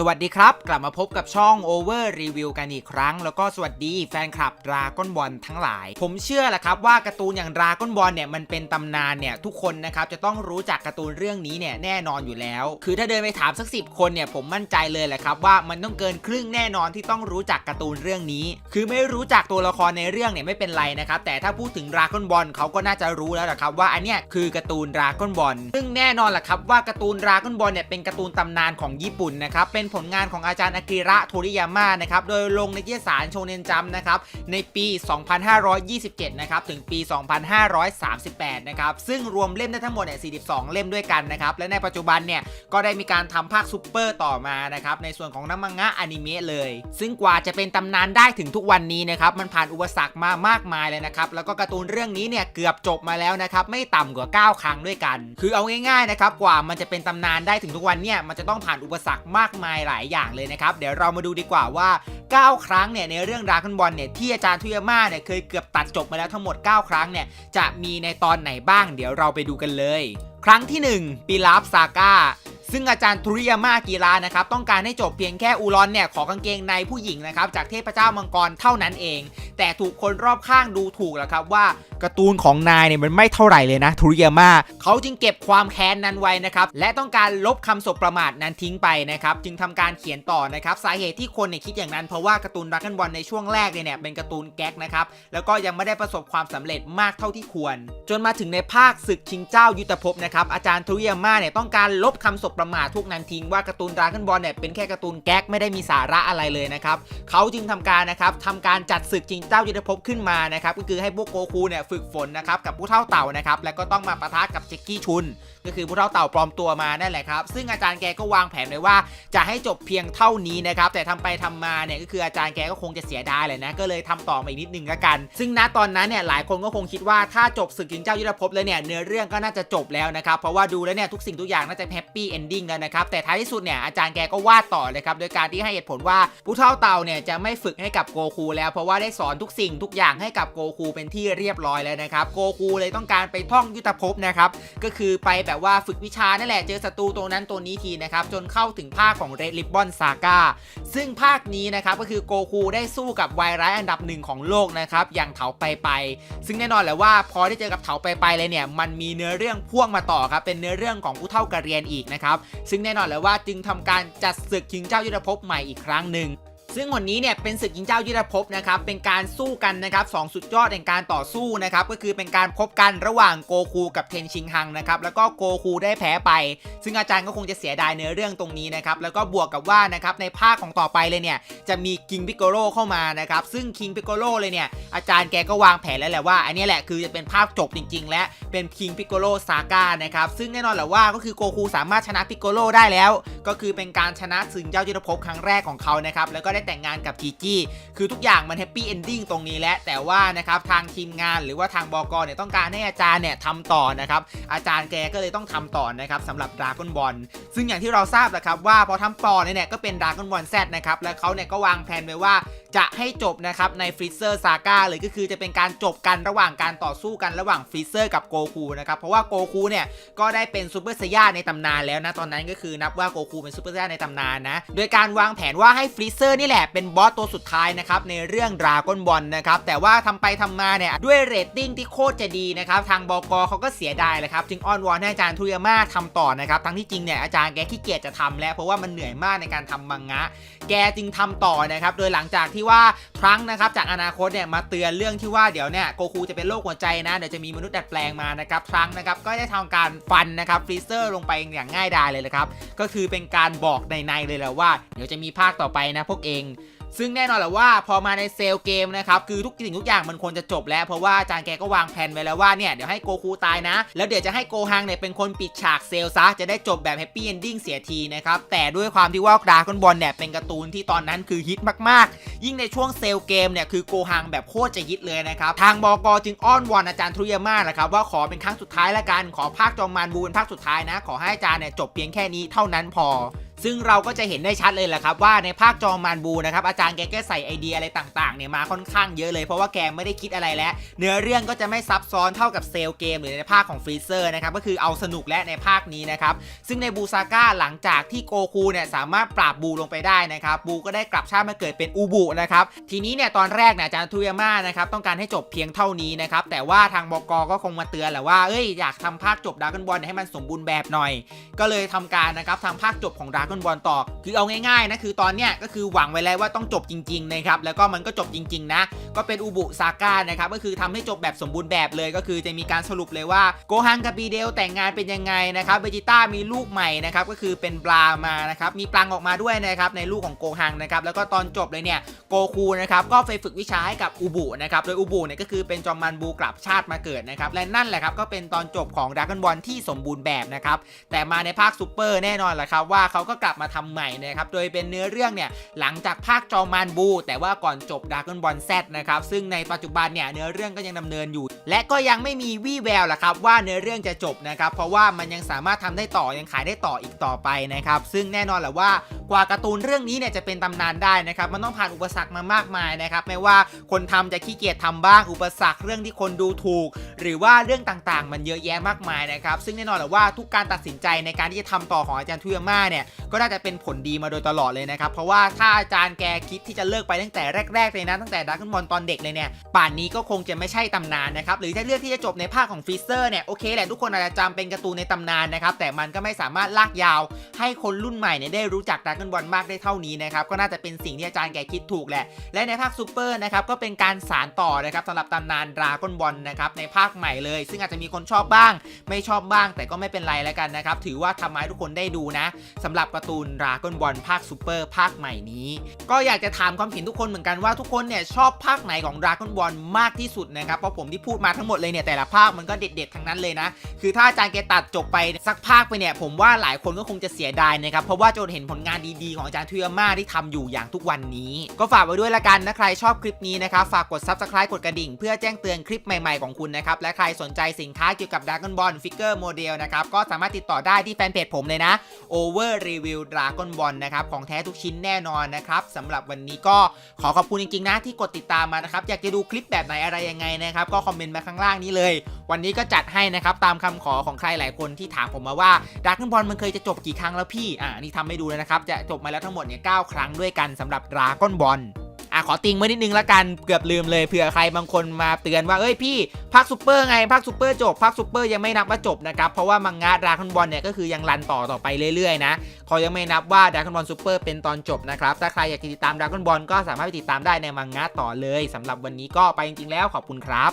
สวัสดีครับ กลับมาพบกับช่อง Over Review กันอีกครั้ง แล้วก็สวัสดีแฟนคลับดราก้อนบอลทั้งหลาย ผมเชื่อแหละครับว่าการ์ตูนอย่างดราก้อนบอลเนี่ยมันเป็นตำนานเนี่ยทุกคนนะครับจะต้องรู้จักการ์ตูนเรื่องนี้เนี่ยแน่นอนอยู่แล้ว คือถ้าเดินไปถามสักสิคนเนี่ยผมมั่นใจเลยแหละครับว่ามันต้องเกินครึ่งแน่นอนที่ต้องรู้จักการ์ตูนเรื่องนี้ คือไม่รู้จักตัวละครในเรื่องเนี่ยไม่เป็นไรนะครับแต่ถ้าพูดถึงดราก้อนบอลเขาก็น่าจะรู้แล้วแหละครับว่าอันเนี้ยคือการ์ตูนดราก้อนบอลซึ่งแน่นอนแหละครับว่าการ์ตูนดราก้อนบอลเนี่ยเป็นการ์ตูนตำนานของญี่ปุ่นนะครับเป็นผลงานของอาจารย์อากิระโทริยาม่านะครับโดยลงในนิตยสารโชเนนจัมนะครับในปี 2527 นะครับถึงปี 2538 นะครับซึ่งรวมเล่มได้ทั้งหมดเนี่ย 42 เล่มด้วยกันนะครับและในปัจจุบันเนี่ยก็ได้มีการทำภาคซูเปอร์ต่อมานะครับในส่วนของน้ำมังงะอนิเมะเลย ซึ่งกว่าจะเป็นตำนานได้ถึงทุกวันนี้นะครับมันผ่านอุปสรรคมามากมายเลยนะครับแล้วก็การ์ตูนเรื่องนี้เนี่ยเกือบจบมาแล้วนะครับไม่ต่ำกว่า 9 ครั้งด้วยกัน คือเอาง่ายๆนะครับกว่ามันจะเป็นตำนานได้ถึงทุกวันเนี่ยมันจะต้องผ่านอุปสรรคมากมายหลายอย่างเลยนะครับ เดี๋ยวเรามาดูดีกว่าว่า 9 ครั้งเนี่ยในเรื่องดราก้อนบอลเนี่ยที่อาจารย์ทุยาม่าเนี่ยเคยเกือบตัดจบมาแล้วทั้งหมด 9 ครั้งเนี่ยจะมีในตอนไหนบ้าง เดี๋ยวเราไปดูกันเลย ครั้งที่ 1ปีลาฟซาก้า ซึ่งอาจารย์ทุริยาม่ากีฬานะครับต้องการให้จบเพียงแค่อูรอนเนี่ยขอกางเกงในผู้หญิงนะครับจากเทพเจ้ามังกรเท่านั้นเอง แต่ถูกคนรอบข้างดูถูกแล้วครับว่าการ์ตูนของนายเนี่ยมันไม่เท่าไหร่เลยนะทุริยาม่าเขาจึงเก็บความแค้นนั้นไว้นะครับและต้องการลบคำสบประมาทนั้นทิ้งไปนะครับจึงทำการเขียนต่อนะครับสาเหตุที่คนเนี่ยคิดอย่างนั้นเพราะว่าการ์ตูนราก้อนบอลในช่วงแรกเนี่ยเป็นการ์ตูนแก๊กนะครับแล้วก็ยังไม่ได้ประสบความสำเร็จมากเท่าที่ควร จนมาถึงในภาคศึกชิงเจ้ายุทธภพนะครับอาจารย์ทุริยาม่าเนี่ยต้องการลบคำสบประมาทพวกนั้นทิ้งว่าการ์ตูนดราก้อนบอลเนี่ยเป็นแค่การ์ตูนแก๊กไม่ได้มีสาระอะไรเลยนะครับเขาจึงทำการนะครับทำการจัดศึกชิงเจ้ายุทธภพขึ้นมานะครับก็คือให้พวกโกคูเนี่ยฝึกฝนนะครับกับผู้เท่าเต่านะครับแล้วก็ต้องมาปะทะกับเจกกี้ชุน ก็คือผู้เท่าเต่าปลอมตัวมานั่นแหละครับซึ่งอาจารย์แกก็วางแผนไว้ว่าจะให้จบเพียงเท่านี้นะครับแต่ทำไปทำมาเนี่ยก็คืออาจารย์แกก็คงจะเสียดายเลยนะก็เลยทำต่อมาอีกนิดนึงละกัน ซึ่งณตอนนั้นเนี่ยหลายคนก็คงคิดว่าถ้าจบศึกจริงเจ้ายุทธภพแล้วเนี่ยเนื้อเรื่องก็น่าจะจบแล้วนะครับเพราะว่าดูแล้วเนี่ยทุกสิ่งทุกอย่างน่าจะแฮปปี้เอนดิ้งแล้วนะครับแต่ท้ายที่สุดเนี่ยอาจารย์แกก็วาดต่อเลยครับโดยการที่ให้เหตุผลว่าผู้เท่าเต่าเนี่ยจะไม่ฝึกให้กับโกคูแล้ว เพราะว่าได้สอนทุกสิ่งทุกอย่างให้กับโกคูเป็นที่เรียบร้อยแล้วนะครับโกคูเลยต้องการไปท่องยุทธภพนะครับก็คือไปแบบว่าฝึกวิชานั่นแหละเจอศัตรูตรงนั้นตัวนี้ทีนะครับจนเข้าถึงภาคของ Red Ribbon Saga ซึ่งภาคนี้นะครับก็คือโกคูได้สู้กับไวร้ายอันดับหนึ่งของโลกนะครับอย่างเถาไปไป ซึ่งแน่นอนแหละว่าพอได้เจอกับเถาไปไปเลยเนี่ยมันมีเนื้อเรื่องพ่วงมาต่อครับเป็นเนื้อเรื่องของผู้เท่ากระเรียนอีกนะครับซึ่งแน่นอนแล้ว่าจึงทำการจัดศึกชิงเจ้ายุทธภพใหม่อีกครั้งหนึ่ง ซึ่งวันนี้เนี่ยเป็นศึกยิงเจ้ายุทธภพนะครับเป็นการสู้กันนะครับสองสุดยอดแห่งการต่อสู้นะครับก็คือเป็นการพบกันระหว่างโกคูกับเทนชิงฮังนะครับแล้วก็โกคูได้แพ้ไป ซึ่งอาจารย์ก็คงจะเสียดายเนื้อเรื่องตรงนี้นะครับแล้วก็บวกกับว่านะครับในภาคของต่อไปเลยเนี่ยจะมีคิงพิโกโ o เข้ามานะครับซึ่งคิงพิโกโ o เลยเนี่ยอาจารย์แกก็วางแผนแล้วแหละว่า อันนี้แหละคือจะเป็นภาคจบจริง ๆ และเป็นคิงพิโกโ o ซาก้านะครับซึ่งแน่นอนแหละว่าก็คือโกคูสามารถชนะพิโกโ o ได้แล้ว ก็คือเป็นการชนะศึกเจ้ายุทธภพครั้งแรกของเขานะครับแล้วก็ได้แต่งงานกับจีจี้คือทุกอย่างมันแฮปปี้เอนดิ้งตรงนี้แล้วแต่ว่านะครับทางทีมงานหรือว่าทางบกเนี่ยต้องการให้อาจารย์เนี่ยทำต่อนะครับอาจารย์แกก็เลยต้องทำต่อนะครับสำหรับดราก้อนบอลซึ่งอย่างที่เราทราบแหละครับว่าพอทำต่อเนี่ยก็เป็นดราก้อนบอลแซดนะครับแล้วเขาเนี่ยก็วางแผนไว้ว่า จะให้จบนะครับในฟรีเซอร์ซาก้าเลยก็คือจะเป็นการจบกันระหว่างการต่อสู้กันระหว่างฟรีเซอร์กับโกคูนะครับเพราะว่าโกคูเนี่ยก็ได้เป็นซูเปอร์ไซย่าในตำนานแล้วนะตอนนั้นก็คือนับว่าโกคูเป็นซูเปอร์ไซย่าในตำนานนะโดยการวางแผนว่าให้ฟรีเซอร์นี่แหละเป็นบอสตัวสุดท้ายนะครับในเรื่องดราก้อนบอลนะครับแต่ว่าทำไปทำมาเนี่ยด้วยเรตติ้งที่โคตรจะดีนะครับทางบกเขาก็เสียดายเลยครับจึงอ้อนวอนให้อาจารย์ทุยาม่าทำต่อนะครับทั้งที่จริงเนี่ยอาจารย์แกขี้เกียจจะทำแล้วเพราะว่ามันเหนื่อยมากในการทำมังงะ แกจึงทำต่อนะครับ โดยหลังจากที่ว่าครั้งนะครับจากอนาคตเนี่ยมาเตือนเรื่องที่ว่าเดี๋ยวเนี่ยโกคูจะเป็นโรคหัวใจนะเดี๋ยวจะมีมนุษย์ดัดแปลงมานะครับครั้งนะครับก็ได้ทำการฟันนะครับฟรีเซอร์ลงไปอย่างง่ายดายเลยนะครับก็คือเป็นการบอกในๆเลยแหละว่า เดี๋ยวจะมีภาคต่อไปนะพวกเอง ซึ่งแน่นอนแหละว่าพอมาในเซลเกมนะครับคือทุกสิ่งทุกอย่างมันควรจะจบแล้วเพราะว่าอาจารย์แกก็วางแผนไว้แล้วว่าเนี่ยเดี๋ยวให้โกคูตายนะ แล้วเดี๋ยวจะให้โกฮังเนี่ยเป็นคนปิดฉากเซลซะจะได้จบแบบแฮปปี้เอนดิ้งเสียทีนะครับแต่ด้วยความที่ว่าดราก้อนบอลเนี่ยเป็นการ์ตูนที่ตอนนั้นคือฮิตมากๆ ยิ่งในช่วงเซลเกมเนี่ยคือโกฮังแบบโคตรจะฮิตเลยนะครับทางบกจึงอ้อนวอนอาจารย์ทุริยาม่านะครับว่าขอเป็นครั้งสุดท้ายละกันขอภาคจอมมารบูเป็นภาคสุดท้ายนะ ขอให้อาจารย์เนี่ยจบเพียงแค่นี้เท่านั้นพอ ซึ่งเราก็จะเห็นได้ชัดเลยแหละครับว่าในภาคจอมันบูนะครับอาจารย์แกก็ใส่ไอเดียอะไรต่างๆเนี่ยมาค่อนข้างเยอะเลยเพราะว่าแกไม่ได้คิดอะไรแล้ว เนื้อเรื่องก็จะไม่ซับซ้อนเท่ากับเซลเกมหรือในภาคของฟรีเซอร์นะครับก็คือเอาสนุกและในภาคนี้นะครับซึ่งในบูซาก้าหลังจากที่โกคูเนี่ยสามารถปราบบูลงไปได้นะครับบูก็ได้กลับชาติมาเกิดเป็นอูบุนะครับทีนี้เนี่ยตอนแรกเนี่ยอาจารย์ทุยาม่านะครับต้องการให้จบเพียงเท่านี้นะครับแต่ว่าทางบกก็คงมาเตือนแหละว่าเอ้ยอยากทำภาคจบดราก้อนบอลให้มันสมบูรณ์แบบหน่อย ก็เลยทำการนะครับทำภาคจบของดรากอนบอลต่อ คือเอาง่ายๆนะคือตอนเนี้ยก็คือหวังไว้แล้วว่าต้องจบจริงๆนะครับแล้วก็มันก็จบจริงๆนะก็เป็นอุบุซาก้านะครับก็คือทำให้จบแบบสมบูรณ์แบบเลยก็คือจะมีการสรุปเลยว่าโกฮังกับบีเดลแต่งงานเป็นยังไงนะครับเบจิต้ามีลูกใหม่นะครับก็คือเป็นปลามานะครับมีปลังออกมาด้วยนะครับในลูกของโกฮังนะครับแล้วก็ตอนจบเลยเนี่ยโกคูนะครับก็ไปฝึกวิชาให้กับอุบุนะครับโดยอุบุเนี่ยก็คือเป็นจอมมันบูกลับชาติมาเกิดนะครับและนั่นแหละครับก็เป็นตอนจบของดราก้อนบอลที่สมบูรณ์แบบนะครับแต่มาในภาคซูเปอร์แน่นอนแหละครับว่าเขาก็กลับมาทำใหม่นะครับโดยเป็นเนื้อเรื่องเนี่ยหลังจากภาคจอมานบู แต่ว่าก่อนจบด r a ก้อนบอลแซนะครับซึ่งในปัจจุบันเนี่ยเนื้อเรื่องก็ยังดำเนินอยู่ และก็ยังไม่มีวี่แววแหละครับว่าเนื้อเรื่องจะจบนะครับเพราะว่ามันยังสามารถทำได้ต่อยังขายได้ต่ออีกต่อไปนะครับซึ่งแน่นอนแหละว่ากว่าการ์ตูนเรื่องนี้เนี่ยจะเป็นตำนานได้นะครับมันต้องผ่านอุปสรรคมามากมายนะครับไม่ว่าคนทำจะขี้เกียจทำบ้างอุปสรรคเรื่องที่คนดูถูก หรือว่าเรื่องต่างๆ มันเยอะแยะมากมายนะครับซึ่งแน่นอนแหละว่าทุกการตัดสินใจในการที่จะทำต่อของอาจารย์ทุยาม่าเนี่ยก็น่าจะเป็นผลดีมาโดยตลอดเลยนะครับ เพราะว่าถ้าอาจารย์แกคิดที่จะเลิกไปตั้งแต่แรกๆเลยนะตั้งแต่ดักขึ้นบอลตอนเด็กเลยเนี่ยป่านนี้ก็คงจะไม่ใช่ตำนานนะครับหรือถ้าเลือกที่จะจบในภาคของฟิเซอร์เนี่ยโอเคแหละทุกคนอาจจะจำเป็นการ์ตูนในตำนานนะครับแต่มันก็ไม่สามารถลากยาว ให้คนรุ่นใหม่เนี่ยได้รู้จักดักขึ้นบอลมากได้เท่านี้นะครับก็น่าจะเป็นสิ่งที่อาจารย์แกคิดถูกแหละ และในภาคซูเปอร์นะครับก็เป็นการสานต่อนะครับสำหรับตำนานดราก้อนบอลนะครับในภาคใหม่เลย ซึ่งอาจจะมีคนชอบบ้าง ไม่ชอบบ้าง แต่ก็ไม่เป็นไรแล้วกันนะครับถือว่าทำให้ทุกคนได้ดูนะสำหรับการ์ตูนดราก้อนบอลภาคซูเปอร์ภาคใหม่นี้ ก็อยากจะถามความเห็นทุกคนเหมือนกันว่าทุกคนเนี่ยชอบภาคไหนของดราก้อนบอลมากที่สุดนะครับเพราะผมที่พูดมาทั้งหมดเลยเนี่ยแต่ละภาคมันก็เด็ดๆทั้งนั้นเลยนะ คือถ้าอาจารย์แกตัดจบไปสักภาคไปเนี่ยผมว่าหลายคนก็คงจะเสียดายนะครับเพราะว่าจะเห็นผลงานดีๆของอาจารย์ทุยาม่าที่ทำอยู่อย่างทุกวันนี้ ก็ฝากไว้ด้วยละกันนะใครชอบคลิปนี้นะครับฝากกด subscribe กดกระดิ่ง เพื่อแจ้งเตือนคลิปใหม่ๆของคุณนะครับและใครสนใจสินค้าเกี่ยวกับ Dragon Ball Figure Model นะครับก็สามารถติดต่อได้ที่แฟนเพจผมเลยนะ Over Review วิวดราก้อนบอลนะครับของแท้ทุกชิ้นแน่นอนนะครับสำหรับวันนี้ก็ขอขอบคุณจริงๆนะที่กดติดตามมานะครับอยากจะดูคลิปแบบไหนอะไรยังไงนะครับก็คอมเมนต์มาข้างล่างนี้เลย วันนี้ก็จัดให้นะครับตามคำขอของใครหลายคนที่ถามผมมาว่าดราก้อนบอลมันเคยจะจบกี่ครั้งแล้วพี่อ่านี่ทำให้ดูเลยนะครับจะจบมาแล้วทั้งหมดเนี่ยเครั้งด้วยกันสำหรับดราก้อนบอล อะขอติงไว้นิดนึงละกันเกือบลืมเลยเผื่อใครบางคนมาเตือนว่าเอ้ยพี่ภาคซูเปอร์ไงภาคซูเปอร์จบภาคซูเปอร์ยังไม่นับว่าจบนะครับเพราะว่ามังงะดราก้ o n บอลเนี่ยก็คือยังรันต่อต่อไปเรื่อยๆนะเขายังไม่นับว่าดราก้ o n บอลซูเปอร์เป็นตอนจบนะครับถ้าใครอยากติดตามดราก้ o n บอลก็สามารถไปติดตามได้ในมังงะต่อเลยสำหรับวันนี้ก็ไปจริงๆแล้วขอบคุณครับ